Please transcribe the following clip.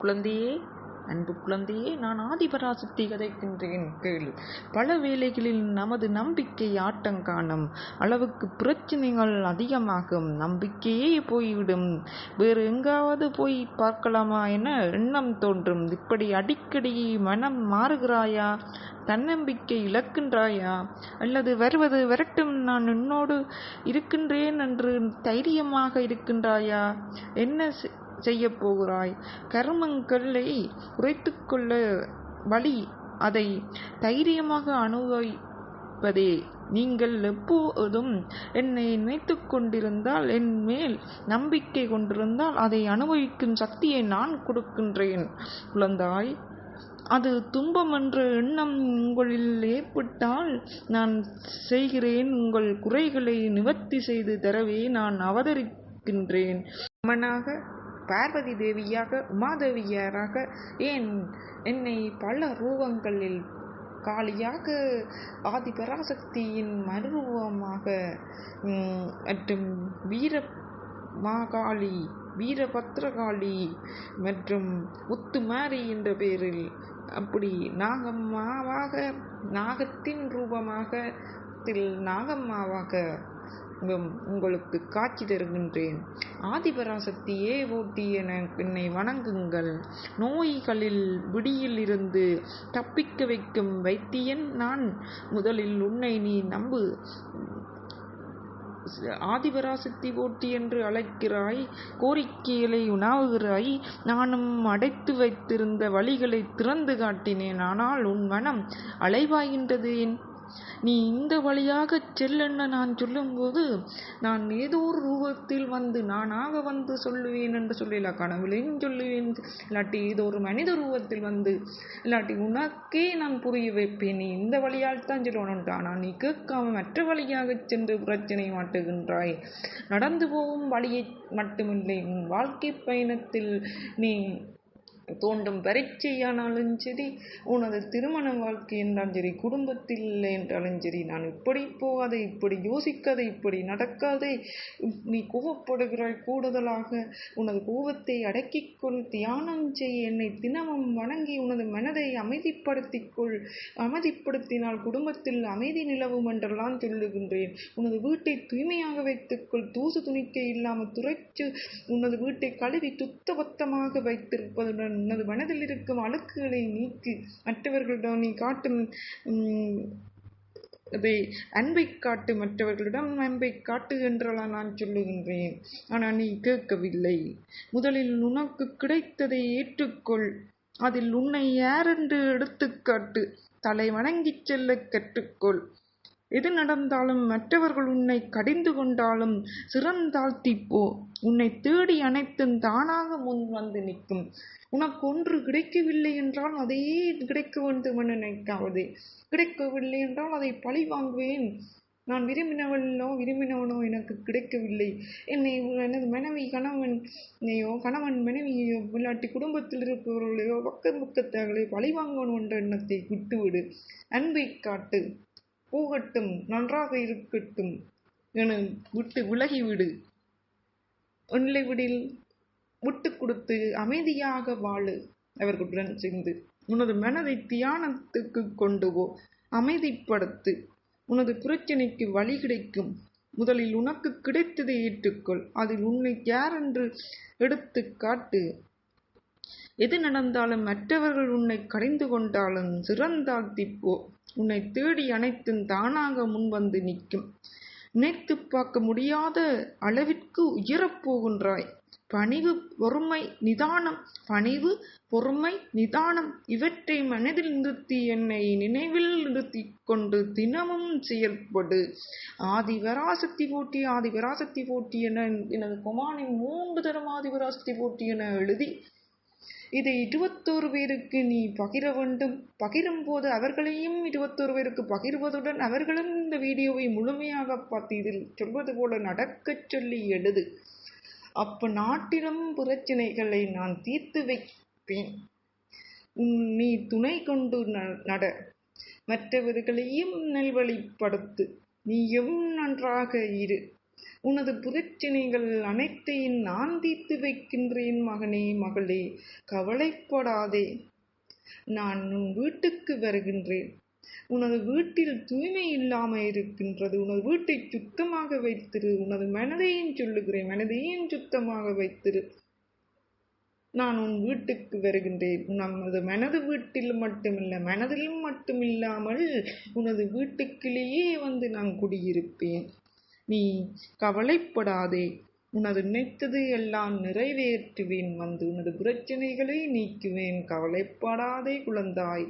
குழந்தையே அன்பு குழந்தையே நான் ஆதிபராசக்தி கதைக்கின்றேன் கேள். பல வேளைகளில் நமது நம்பிக்கை ஆட்டங்காணும் அளவுக்கு பிரச்சனைகள் அதிகமாகும். நம்பிக்கையே போய்விடும். வேறு எங்காவது போய் பார்க்கலாமா என எண்ணம் தோன்றும். இப்படி அடிக்கடி மனம் மாறுகிறாயா? தன்னம்பிக்கை இழக்கின்றாயா? அல்லது வருவது வரட்டும் நான் உன்னோடு இருக்கின்றேன் என்று தைரியமாக இருக்கின்றாயா? என்ன செய்யப் போகிறாய் கர்மங்களை குறைத்து கொள்ள வழி அதை தைரியமாக அனுபவிப்பதே. நீங்கள் எப்போதும் என்னை நினைத்து கொண்டிருந்தால் என் மேல் நம்பிக்கை கொண்டிருந்தால் அதை அனுபவிக்கும் சக்தியை நான் கொடுக்கின்றேன். குழந்தாய் அது துன்பம் என்ற எண்ணம் உங்களில் ஏற்பட்டால் நான் செய்கிறேன். உங்கள் குறைகளை நிவர்த்தி செய்து தரவே நான் அவதரிக்கின்றேன். அம்மனாக பார்வதி தேவியாக உமாதேவியராக ஏன் என்னை பல ரூபங்களில் காளியாக ஆதிபராசக்தியின் மறுரூபமாக மற்றும் வீர மாகாளி வீரபத்ரகாளி மற்றும் முத்துமாரி என்ற பெயரில் அப்படி நாகம்மாவாக நாகத்தின் ரூபமாக நாகம்மாவாக உங்களுக்கு காட்சி தருகின்றேன். ஆதிபராசக்தியே ஓட்டி என என்னை வணங்குங்கள். நோய்களில் விடியில் இருந்து தப்பிக்க வைக்கும் வைத்தியன் நான். முதலில் உன்னை நீ நம்பு. ஆதிபராசக்தி போட்டி என்று அழைக்கிறாய். கோரிக்கைகளை உணவுகிறாய். நானும் அடைத்து வைத்திருந்த வழிகளை திறந்து காட்டினேன். ஆனால் உன் மனம் அலைவாகின்றது என் நீ இந்த வழியாகச் செல்லென நான் சொல்லும்போது நான் ஏதோ ஒரு ரூபத்தில் வந்து நானாக வந்து சொல்லுவேன் என்று சொல்லல கனவுலையும் சொல்லுவேன். இல்லாட்டி ஏதோ ஒரு மனித ரூபத்தில் வந்து இல்லாட்டி உனக்கே நான் புரிய வைப்பேன். நீ இந்த வழியால் தான் சொல்லணும்ட்டு ஆனால் நீ கேட்காம மற்ற வழியாகச் சென்று பிரச்சனை மாட்டுகின்றாய். நடந்து போகும் வழியை மட்டுமில்லை உன் வாழ்க்கை பயணத்தில் நீ தோண்டும் பரீட்சையானாலும் சரி உனது திருமண வாழ்க்கை என்றாலும் சரி குடும்பத்தில் இல்லை என்றாலும் சரி நான் இப்படி போகாதே இப்படி யோசிக்காதே இப்படி நடக்காதே நீ கோவப்படுகிறாய் கூடுதலாக உனது கோபத்தை அடக்கிக் கொள் தியானம் செய் என்னை தினமும் வணங்கி உனது மனதை அமைதிப்படுத்திக் கொள் அமைதிப்படுத்தினால் குடும்பத்தில் அமைதி நிலவும் என்றெல்லாம் சொல்லுகின்றேன். உனது வீட்டை தூய்மையாக வைத்துக்கொள் தூசு துணிக்கை இல்லாமல் துரைச்சு உனது வீட்டை கழுவி சுத்தபத்தமாக வைத்திருப்பதுடன் உனது மனதில் இருக்கும் அழுக்குகளை நீக்கி மற்றவர்களிடம் நீ காட்டும் அதை அன்பை காட்டு மற்றவர்களிடம் அன்பை காட்டு என்றெல்லாம் நான் சொல்லுகின்றேன். ஆனால் நீ கேட்கவில்லை. முதலில் உனக்கு கிடைத்ததை ஏற்றுக்கொள். அதில் உன்னை யாரென்று எடுத்துக்காட்டு தலை வணங்கிச் செல்ல கற்றுக்கொள். எது நடந்தாலும் மற்றவர்கள் உன்னை கடிந்து கொண்டாலும் சிறந்தாழ்த்தி போ உன்னை தேடி அனைத்தும் தானாக முன் வந்து நிற்கும். உனக்கு ஒன்று கிடைக்கவில்லை என்றால் அதையே கிடைக்க வேண்டும் என நினைக்காது. கிடைக்கவில்லை என்றால் அதை பழி வாங்குவேன். நான் விரும்பினவளோ விரும்பினவனோ எனக்கு கிடைக்கவில்லை. என்னை எனது மனைவி கணவனையோ கணவன் மனைவியையோ இல்லாட்டி குடும்பத்தில் இருப்பவர்களையோ பக்கம் பக்கத்தவர்களை பழிவாங்கணும் என்ற எண்ணத்தை விட்டுவிடு. அன்பை காட்டு. போகட்டும் நன்றாக இருக்கட்டும் என விட்டு விலகிவிடு. ஒன்லை விடில் விட்டு கொடுத்து அமைதியாக வாழு. அவர்களுடன் சேர்ந்து உனது மனதை தியானத்துக்கு கொண்டு போ. அமைதிப்படுத்து. உனது பிரச்சனைக்கு வழி கிடைக்கும். முதலில் உனக்கு கிடைத்ததை ஏற்றுக்கொள். அதில் உன்னை யாரென்று எடுத்து காட்டு. எது நடந்தாலும் மற்றவர்கள் உன்னை கடிந்து கொண்டாலும் சிறந்தாழ்த்திப்போ. உன்னை தேடி அனைத்தும் தானாக முன்வந்து நிற்கும். நினைத்து பார்க்க முடியாத அளவிற்கு உயரப் போகின்றாய் பணிவு பொறுமை நிதானம். பணிவு பொறுமை நிதானம் இவற்றை மனதில் நிறுத்தி என்னை நினைவில் நிறுத்தி கொண்டு தினமும் செயல்படு. ஆதிவராசக்தி போட்டி ஆதிவராசக்தி போட்டி என எனது குமாரின் மூன்று தரம் ஆதிவராசக்தி போட்டி என எழுதி இதை இருபத்தோரு பேருக்கு நீ பகிர வேண்டும். பகிரும் போது அவர்களையும் இருபத்தோரு பேருக்கு பகிர்வதுடன் அவர்களும் இந்த வீடியோவை முழுமையாக பார்த்து இதில் சொல்வது போல நடக்கச் சொல்லி எழுது. அப்போ நாட்டிலும் பிரச்சனைகளை நான் தீர்த்து வைப்பேன். உன் நீ துணை கொண்டு நட. மற்றவர்களையும் நல்வழிப்படுத்து. நீயும் நன்றாக இரு. உனது புரட்சினைகள் அனைத்தையும் நான் தீர்த்து வைக்கின்றேன் மகனே மகளே. கவலைப்படாதே. நான் உன் வீட்டுக்கு வருகின்றேன். உனது வீட்டில் தூய்மை இல்லாமல் இருக்கின்றது. உனது வீட்டை சுத்தமாக வைத்திரு. உனது மனதையும் சொல்லுகிறேன். மனதையும் சுத்தமாக வைத்திரு. நான் உன் வீட்டுக்கு வருகின்றேன். நமது மனது வீட்டில் மட்டுமில்லை மனதிலும் மட்டுமில்லாமல் உனது வீட்டுக்குள்ளேயே வந்து நான் குடியிருப்பேன். நீ கவலைப்படாதே. உனது நினைத்தது எல்லாம் நிறைவேற்றுவேன். வந்து உனது பிரச்சனைகளை நீக்குவேன். கவலைப்படாதே குழந்தாய்.